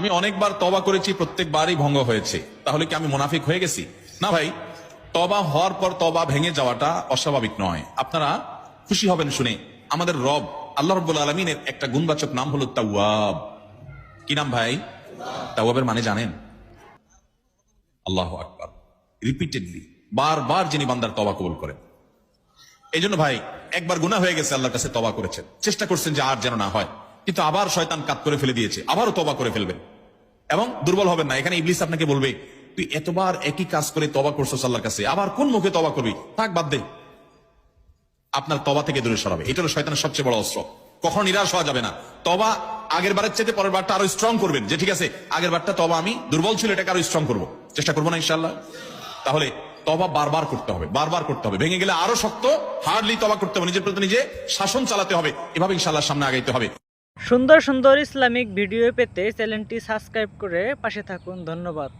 আমি অনেকবার তবা করেছি, প্রত্যেকবারই ভঙ্গ হয়েছে। তাহলে কি আমি মুনাফিক হয়ে গেছি? না ভাই তবা হওয়ার পর তবা ভেঙে যাওয়াটা অস্বাভাবিক নয়। আপনারা খুশি হবেন শুনে। আমাদের রব, আল্লাহ রব্বুল আলমিনের একটা গুণবাচক নাম হলো তাওয়াব। কি নাম ভাই? তাওয়াবের মানে জানেন? আল্লাহ আকবার। রিপিটেডলি বারবার যিনি বান্দার তবা কবুল করেন। এই জন্য ভাই, একবার গুণা হয়ে গেছে, আল্লাহর কাছে তবা করেছেন। চেষ্টা করছেন যে আর যেন না হয়। কিন্তু আবার শয়তান কাত করে ফেলে দিয়েছে। আবারও তবা করে ফেলবেন। এবং দুর্বল হবেন না। এখানে ইবলিস আপনাকে বলবে, তুই এতবার একই কাজ করে তবা করছ আল্লাহর কাছে, আবার কোন মুখে তবা করবি? থাক, বাদ দে। আপনার তবা থেকে দূরে সরাবে। এটা হলো শয়তানের সবচেয়ে বড় অস্ত্র। কখনো নিরাশ হওয়া যাবে না। তবা আগের বারের চেয়ে পরের বারটা আরও স্ট্রং করবেন। যে ঠিক আছে, আগের বারটা তবা আমি, দুর্বল ছিল, এটাকে আরও স্ট্রং করব। চেষ্টা করব না ইনশাল্লাহ তাহলে তবা বারবার করতে হবে, বারবার করতে হবে। ভেঙে গেলে আরও শক্ত হার্ডলি তবা করতে হবে। নিজের প্রতি নিজে শাসন চালাতে হবে। এভাবে ইনশাল্লাহ সামনে আগাইতে হবে। সুন্দর সুন্দর ইসলামিক ভিডিও পেতে চ্যানেলটি সাবস্ক্রাইব করে পাশে থাকুন। ধন্যবাদ।